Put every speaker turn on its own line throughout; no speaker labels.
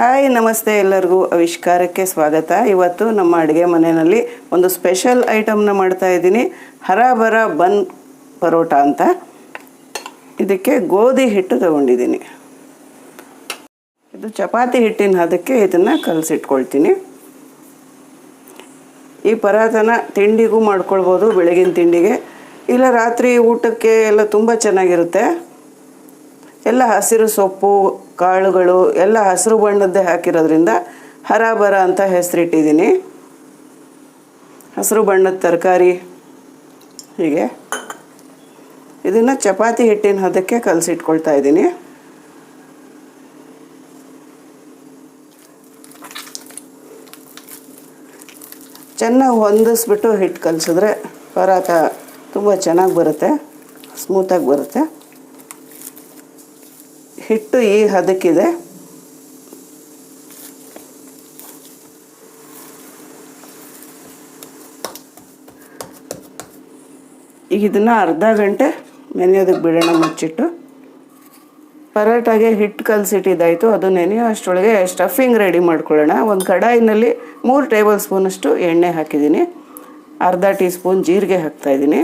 Hi, ನಮಸ್ತೆ ಎಲ್ಲರಿಗೂ ಆವಿಷ್ಕಾರಕ್ಕೆ ಸ್ವಾಗತ. ಇವತ್ತು ನಮ್ಮ ಅಡುಗೆ ಮನೆಯಲ್ಲಿ ಒಂದು ಸ್ಪೆಷಲ್ ಐಟಮ್ನ ಮಾಡ್ತಾ ಇದ್ದೀನಿ. ಹರಾಬರ ಬನ್ ಪರೋಟ ಅಂತ. ಇದಕ್ಕೆ ಗೋಧಿ ಹಿಟ್ಟು ತಗೊಂಡಿದ್ದೀನಿ. ಇದು ಚಪಾತಿ ಹಿಟ್ಟಿನ ಹದಕ್ಕೆ ಇದನ್ನು ಕಲಸಿಟ್ಕೊಳ್ತೀನಿ. ಈ ಪರಾತನ ತಿಂಡಿಗೂ ಮಾಡ್ಕೊಳ್ಬೋದು, ಬೆಳಗಿನ ತಿಂಡಿಗೆ. ಇಲ್ಲ, ರಾತ್ರಿ ಊಟಕ್ಕೆ ಎಲ್ಲ ತುಂಬ ಚೆನ್ನಾಗಿರುತ್ತೆ. ಎಲ್ಲ ಹಸಿರು ಸೊಪ್ಪು, ಕಾಳುಗಳು, ಎಲ್ಲ ಹಸಿರು ಬಣ್ಣದ್ದೇ ಹಾಕಿರೋದ್ರಿಂದ ಹರಾಬರ ಅಂತ ಹೆಸರಿಟ್ಟಿದ್ದೀನಿ. ಹಸಿರು ಬಣ್ಣದ ತರಕಾರಿ. ಹೀಗೆ. ಇದನ್ನು ಚಪಾತಿ ಹಿಟ್ಟಿನ ಹದಕ್ಕೆ ಕಲಸಿಟ್ಕೊಳ್ತಾ ಇದ್ದೀನಿ. ಚೆನ್ನಾಗಿ ಹೊಂದಿಸ್ಬಿಟ್ಟು ಹಿಟ್ಟು ಕಲಸಿದ್ರೆ ಪರಾತ ತುಂಬ ಚೆನ್ನಾಗಿ ಬರುತ್ತೆ ಸ್ಮೂತಾಗಿ ಬರುತ್ತೆ. ಹಿಟ್ಟು ಈ ಹದಕ್ಕಿದೆ. ಈಗ ಇದನ್ನು ಅರ್ಧ ಗಂಟೆ ನೆನೆಯೋದಕ್ಕೆ ಬಿಡೋಣ ಮುಚ್ಚಿಟ್ಟು. ಪರೋಟಾಗೆ ಹಿಟ್ಟು ಕಲಸಿಟ್ಟಿದ್ದಾಯಿತು, ಅದು ನೆನೆಯೋ ಅಷ್ಟೊಳಗೆ ಸ್ಟಫಿಂಗ್ ರೆಡಿ ಮಾಡ್ಕೊಳ್ಳೋಣ. ಒಂದು ಕಡಾಯಿನಲ್ಲಿ ಮೂರು ಟೇಬಲ್ ಸ್ಪೂನಷ್ಟು ಎಣ್ಣೆ ಹಾಕಿದ್ದೀನಿ. ಅರ್ಧ ಟೀ ಸ್ಪೂನ್ ಜೀರಿಗೆ ಹಾಕ್ತಾಯಿದ್ದೀನಿ.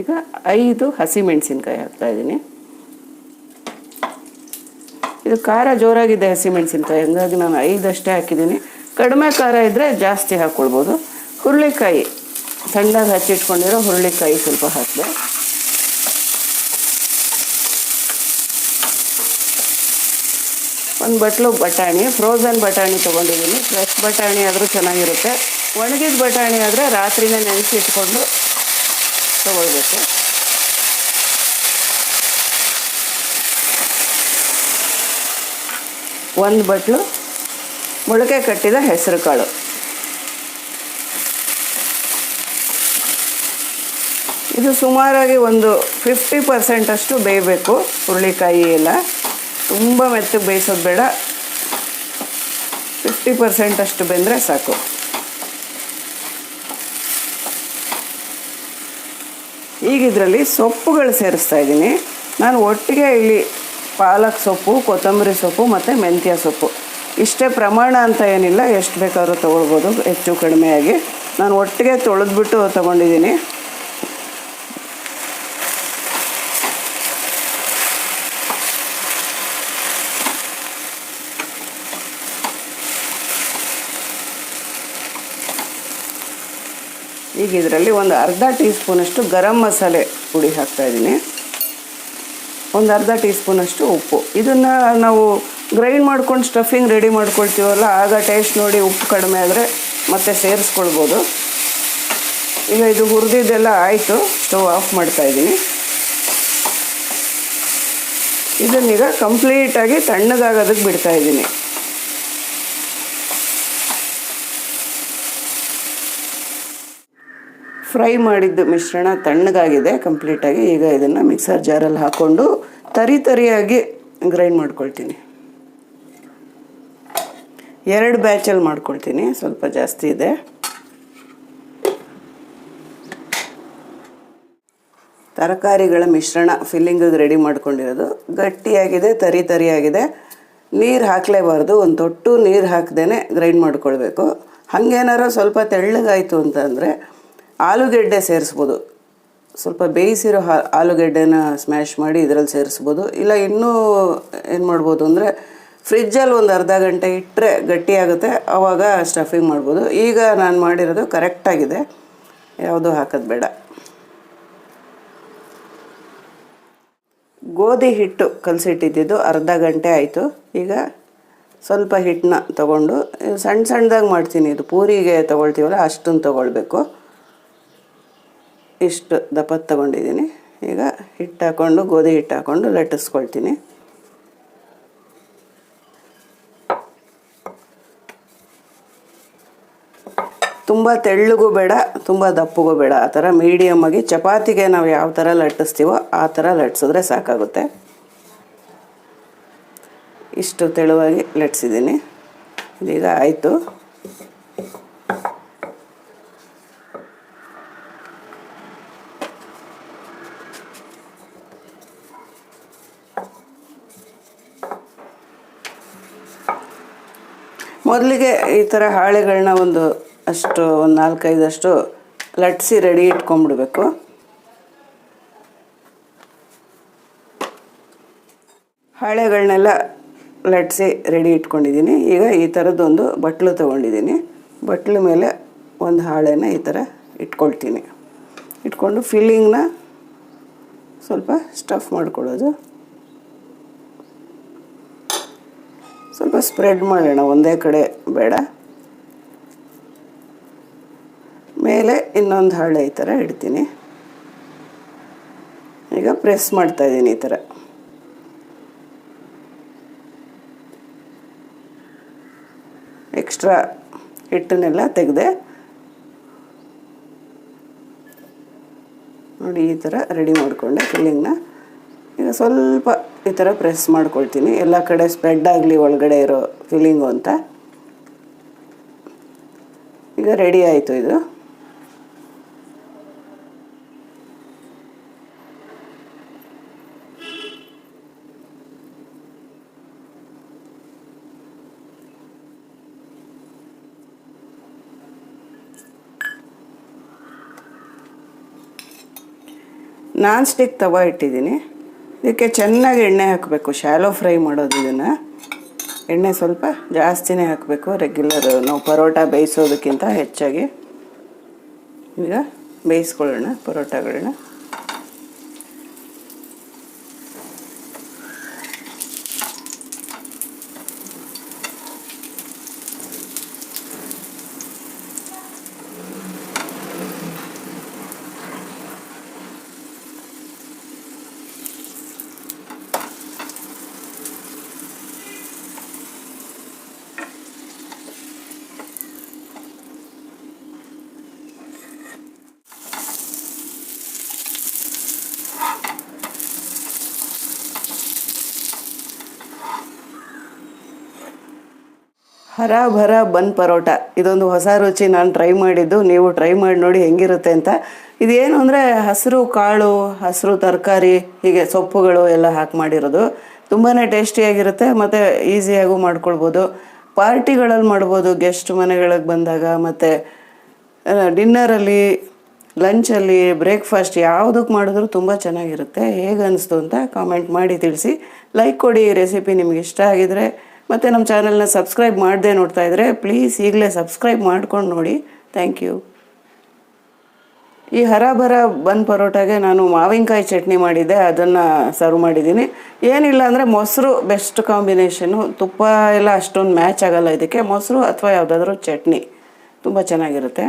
ಈಗ ಐದು ಹಸಿಮೆಣಸಿನ್ಕಾಯಿ ಹಾಕ್ತಾ ಇದ್ದೀನಿ. ಇದು ಖಾರ ಜೋರಾಗಿದೆ ಹಸಿಮೆಣಸಿನ್ಕಾಯಿ, ಹಂಗಾಗಿ ನಾನು ಐದಷ್ಟೇ ಹಾಕಿದ್ದೀನಿ. ಕಡಿಮೆ ಖಾರ ಇದ್ದರೆ ಜಾಸ್ತಿ ಹಾಕ್ಕೊಳ್ಬೋದು ಹುರುಳಿಕಾಯಿ, ಸಣ್ಣದಾಗಿ ಹಚ್ಚಿಟ್ಕೊಂಡಿರೋ ಹುರುಳಿಕಾಯಿ ಸ್ವಲ್ಪ ಹಾಕಿದೆ. ಒಂದು ಬಟ್ಲು ಬಟಾಣಿ ಫ್ರೋಝನ್ ಬಟಾಣಿ ತೊಗೊಂಡಿದ್ದೀನಿ. ಫ್ರೆಶ್ ಬಟಾಣಿ ಆದರೂ ಚೆನ್ನಾಗಿರುತ್ತೆ. ಒಣಗಿದ ಬಟಾಣಿ ಆದರೆ ರಾತ್ರಿನೇ ನೆನೆಸಿ ಇಟ್ಕೊಂಡು ತಗೊಳ್ಬೇಕು ಒಂದು ಬಟ್ಲು ಮೊಳಕೆ ಕಟ್ಟಿದ ಹೆಸರು ಕಾಳು. ಇದು ಸುಮಾರಾಗಿ ಒಂದು ಫಿಫ್ಟಿ ಪರ್ಸೆಂಟಷ್ಟು ಬೇಯಬೇಕು ಹುರುಳಿಕಾಯಿ ಎಲ್ಲ. ತುಂಬ ಮೆತ್ತಗೆ ಬೇಯಿಸೋದು ಬೇಡ. ಫಿಫ್ಟಿ ಪರ್ಸೆಂಟಷ್ಟು ಬೆಂದರೆ ಸಾಕು. ಈಗ ಇದರಲ್ಲಿ ಸೊಪ್ಪುಗಳು ಸೇರಿಸ್ತಾ ಇದ್ದೀನಿ. ನಾನು ಒಟ್ಟಿಗೆ ಇಲ್ಲಿ ಪಾಲಕ್ ಸೊಪ್ಪು, ಕೊತ್ತಂಬರಿ ಸೊಪ್ಪು ಮತ್ತು ಮೆಂತ್ಯ ಸೊಪ್ಪು. ಇಷ್ಟೇ ಪ್ರಮಾಣ ಅಂತ ಏನಿಲ್ಲ, ಎಷ್ಟು ಬೇಕಾದರೂ ತೊಗೊಳ್ಬೋದು, ಹೆಚ್ಚು ಕಡಿಮೆಯಾಗಿ. ನಾನು ಒಟ್ಟಿಗೆ ತೊಳೆದ್ಬಿಟ್ಟು ತೊಗೊಂಡಿದ್ದೀನಿ. ಈಗ ಇದರಲ್ಲಿ ಒಂದು ಅರ್ಧ ಟೀ ಸ್ಪೂನಷ್ಟು ಗರಂ ಮಸಾಲೆ ಪುಡಿ ಹಾಕ್ತಾಯಿದ್ದೀನಿ ಒಂದು ಅರ್ಧ ಟೀ ಸ್ಪೂನಷ್ಟು ಉಪ್ಪು. ಇದನ್ನು ನಾವು ಗ್ರೈಂಡ್ ಮಾಡ್ಕೊಂಡು ಸ್ಟಫಿಂಗ್ ರೆಡಿ ಮಾಡ್ಕೊಳ್ತೀವಲ್ಲ, ಆಗ ಟೇಸ್ಟ್ ನೋಡಿ ಉಪ್ಪು ಕಡಿಮೆ ಆದರೆ ಮತ್ತೆ ಸೇರಿಸ್ಕೊಳ್ಬೋದು. ಈಗ ಇದು ಹುರಿದಿದ್ದೆಲ್ಲ ಆಯಿತು ಸ್ಟವ್ ಆಫ್ ಮಾಡ್ತಾಯಿದ್ದೀನಿ ಇದನ್ನೀಗ ಕಂಪ್ಲೀಟಾಗಿ ತಣ್ಣಗಾಗೋದಕ್ಕೆ ಬಿಡ್ತಾಯಿದ್ದೀನಿ ಫ್ರೈ ಮಾಡಿದ್ದು ಮಿಶ್ರಣ ತಣ್ಣಗಾಗಿದೆ, ಕಂಪ್ಲೀಟಾಗಿ. ಈಗ ಇದನ್ನು ಮಿಕ್ಸರ್ ಜಾರಲ್ಲಿ ಹಾಕ್ಕೊಂಡು ತರಿ ತರಿಯಾಗಿ ಗ್ರೈಂಡ್ ಮಾಡ್ಕೊಳ್ತೀನಿ. ಎರಡು ಬ್ಯಾಚಲ್ಲಿ ಮಾಡ್ಕೊಳ್ತೀನಿ, ಸ್ವಲ್ಪ ಜಾಸ್ತಿ ಇದೆ. ತರಕಾರಿಗಳ ಮಿಶ್ರಣ ಫಿಲ್ಲಿಂಗ್ ರೆಡಿ ಮಾಡ್ಕೊಂಡಿರೋದು. ಗಟ್ಟಿಯಾಗಿದೆ, ತರಿ ತರಿಯಾಗಿದೆ. ನೀರು ಹಾಕಲೇಬಾರ್ದು, ಒಂದು ತೊಟ್ಟು ನೀರು ಹಾಕ್ದೇ ಗ್ರೈಂಡ್ ಮಾಡ್ಕೊಳ್ಬೇಕು. ಹಾಗೇನಾರ ಸ್ವಲ್ಪ ತೆಳ್ಳಗಾಯಿತು ಅಂತಂದರೆ ಆಲೂಗೆಡ್ಡೆ ಸೇರಿಸ್ಬೋದು. ಸ್ವಲ್ಪ ಬೇಯಿಸಿರೋ ಹಾ, ಆಲೂಗೆಡ್ಡೆನ ಸ್ಮ್ಯಾಶ್ ಮಾಡಿ ಇದರಲ್ಲಿ ಸೇರಿಸ್ಬೋದು. ಇಲ್ಲ ಇನ್ನೂ ಏನು ಮಾಡ್ಬೋದು ಅಂದರೆ ಫ್ರಿಜ್ಜಲ್ಲಿ ಒಂದು ಅರ್ಧ ಗಂಟೆ ಇಟ್ಟರೆ ಗಟ್ಟಿಯಾಗುತ್ತೆ ಆವಾಗ ಸ್ಟಫಿಂಗ್ ಮಾಡ್ಬೋದು. ಈಗ ನಾನು ಮಾಡಿರೋದು ಕರೆಕ್ಟಾಗಿದೆ ಯಾವುದೂ ಹಾಕೋದು ಬೇಡ. ಗೋಧಿ ಹಿಟ್ಟು ಕಲಸಿಟ್ಟಿದ್ದು ಅರ್ಧ ಗಂಟೆ ಆಯಿತು. ಈಗ ಸ್ವಲ್ಪ ಹಿಟ್ಟನ್ನ ತೊಗೊಂಡು ಸಣ್ಣ ಸಣ್ಣದಾಗಿ ಮಾಡ್ತೀನಿ. ಇದು ಪೂರಿಗೆ ತೊಗೊಳ್ತೀವಲ್ಲ ಅಷ್ಟನ್ನು ತೊಗೊಳ್ಬೇಕು. ಇಷ್ಟು ದಪ್ಪ ತಗೊಂಡಿದ್ದೀನಿ. ಈಗ ಹಿಟ್ಟು ಹಾಕ್ಕೊಂಡು ಗೋಧಿ ಹಿಟ್ಟು ಹಾಕ್ಕೊಂಡು ಲಟ್ಟಿಸ್ಕೊಳ್ತೀನಿ. ತುಂಬ ತೆಳ್ಳಗೂ ಬೇಡ, ತುಂಬ ದಪ್ಪಗೂ ಬೇಡ. ಆ ಥರ ಮೀಡಿಯಮ್ಮಾಗಿ ಚಪಾತಿಗೆ ನಾವು ಯಾವ ಥರ ಲಟ್ಟಿಸ್ತೀವೋ ಆ ಥರ ಲಟ್ಟಿಸಿದ್ರೆ ಸಾಕಾಗುತ್ತೆ. ಇಷ್ಟು ತೆಳುವಾಗಿ ಲಟ್ಟಿಸಿದ್ದೀನಿ. ಇದೀಗ ಆಯಿತು. ಮೊದಲಿಗೆ ಈ ಥರ ಹಾಳೆಗಳನ್ನ ಒಂದು ಅಷ್ಟು, ಒಂದು ನಾಲ್ಕೈದಷ್ಟು ಲಟ್ಸಿ ರೆಡಿ ಇಟ್ಕೊಂಡ್ಬಿಡ್ಬೇಕು. ಹಾಳೆಗಳನ್ನೆಲ್ಲ ಲಟ್ಸಿ ರೆಡಿ ಇಟ್ಕೊಂಡಿದ್ದೀನಿ. ಈಗ ಈ ಥರದ್ದೊಂದು ಬಟ್ಲು ತೊಗೊಂಡಿದ್ದೀನಿ. ಬಟ್ಲು ಮೇಲೆ ಒಂದು ಹಾಳೆನ ಈ ಥರ ಇಟ್ಕೊಳ್ತೀನಿ. ಇಟ್ಕೊಂಡು ಫಿಲ್ಲಿಂಗ್ನ ಸ್ವಲ್ಪ ಸ್ಟಫ್ ಮಾಡ್ಕೊಳ್ಳೋದು. ಸ್ವಲ್ಪ ಸ್ಪ್ರೆಡ್ ಮಾಡೋಣ, ಒಂದೇ ಕಡೆ ಬೇಡ. ಮೇಲೆ ಇನ್ನೊಂದು ಹಾಳೆ ಈ ಥರ ಇಡ್ತೀನಿ. ಈಗ ಪ್ರೆಸ್ ಮಾಡ್ತಾ ಇದ್ದೀನಿ ಈ ಥರ ಎಕ್ಸ್ಟ್ರಾ ಹಿಟ್ಟನ್ನೆಲ್ಲ ತೆಗೆದೆ. ನೋಡಿ ಈ ಥರ ರೆಡಿ ಮಾಡಿಕೊಂಡೆ ಫಿಲ್ಲಿಂಗ್ನ ಸ್ವಲ್ಪ ಈ ಥರ ಪ್ರೆಸ್ ಮಾಡ್ಕೊಳ್ತೀನಿ. ಎಲ್ಲ ಕಡೆ ಸ್ಪ್ರೆಡ್ ಆಗಲಿ, ಒಳಗಡೆ ಇರೋ ಫಿಲ್ಲಿಂಗು ಅಂತ. ಈಗ ರೆಡಿ ಆಯಿತು ಇದು. ನಾನ್ ಸ್ಟಿಕ್ ತವ ಇಟ್ಟಿದ್ದೀನಿ. ಇದಕ್ಕೆ ಚೆನ್ನಾಗಿ ಎಣ್ಣೆ ಹಾಕಬೇಕು. ಶ್ಯಾಲೋ ಫ್ರೈ ಮಾಡೋದು ಇದನ್ನು. ಎಣ್ಣೆ ಸ್ವಲ್ಪ ಜಾಸ್ತಿನೇ ಹಾಕಬೇಕು. ರೆಗ್ಯುಲರ್ ನಾವು ಪರೋಟ ಬೇಯಿಸೋದಕ್ಕಿಂತ ಹೆಚ್ಚಾಗಿ. ಈಗ ಬೇಯಿಸ್ಕೊಳ್ಳೋಣ ಪರೋಟಗಳನ್ನ. ಹರ ಭರ ಬನ್ ಪರೋಟ. ಇದೊಂದು ಹೊಸ ರುಚಿ ನಾನು ಟ್ರೈ ಮಾಡಿದ್ದು. ನೀವು ಟ್ರೈ ಮಾಡಿ ನೋಡಿ ಹೆಂಗಿರುತ್ತೆ ಅಂತ. ಇದೇನು ಅಂದರೆ ಹಸಿರು ಕಾಳು, ಹಸಿರು ತರಕಾರಿ, ಹೀಗೆ ಸೊಪ್ಪುಗಳು ಎಲ್ಲ ಹಾಕಿ ಮಾಡಿರೋದು. ತುಂಬಾ ಟೇಸ್ಟಿಯಾಗಿರುತ್ತೆ ಮತ್ತು ಈಸಿಯಾಗೂ ಮಾಡ್ಕೊಳ್ಬೋದು. ಪಾರ್ಟಿಗಳಲ್ಲಿ ಮಾಡ್ಬೋದು. ಗೆಸ್ಟ್ ಮನೆಗಳಿಗೆ ಬಂದಾಗ ಮತ್ತು ಡಿನ್ನರಲ್ಲಿ ಲಂಚಲ್ಲಿ ಬ್ರೇಕ್ಫಾಸ್ಟ್ ಯಾವುದಕ್ಕೆ ಮಾಡಿದ್ರು ತುಂಬ ಚೆನ್ನಾಗಿರುತ್ತೆ. ಹೇಗೆ ಅನಿಸ್ತು ಅಂತ ಕಾಮೆಂಟ್ ಮಾಡಿ ತಿಳಿಸಿ. ಲೈಕ್ ಕೊಡಿ ರೆಸಿಪಿ ನಿಮಗೆ ಇಷ್ಟ ಆಗಿದರೆ. ಮತ್ತು ನಮ್ಮ ಚಾನಲ್ನ ಸಬ್ಸ್ಕ್ರೈಬ್ ಮಾಡದೆ ನೋಡ್ತಾ ಇದ್ದರೆ ಪ್ಲೀಸ್ ಈಗಲೇ ಸಬ್ಸ್ಕ್ರೈಬ್ ಮಾಡ್ಕೊಂಡು ನೋಡಿ. ಥ್ಯಾಂಕ್ ಯು ಈ ಹರಾಭರ ಬನ್ ಪರೋಟಾಗೆ ನಾನು ಮಾವಿನಕಾಯಿ ಚಟ್ನಿ ಮಾಡಿದ್ದೆ, ಅದನ್ನು ಸರ್ವ್ ಮಾಡಿದ್ದೀನಿ. ಏನಿಲ್ಲ ಅಂದರೆ ಮೊಸರು ಬೆಸ್ಟ್ ಕಾಂಬಿನೇಷನು ತುಪ್ಪ ಎಲ್ಲ ಅಷ್ಟೊಂದು ಮ್ಯಾಚ್ ಆಗೋಲ್ಲ ಇದಕ್ಕೆ, ಮೊಸರು ಅಥವಾ ಯಾವುದಾದ್ರೂ ಚಟ್ನಿ. ತುಂಬ ಚೆನ್ನಾಗಿರುತ್ತೆ.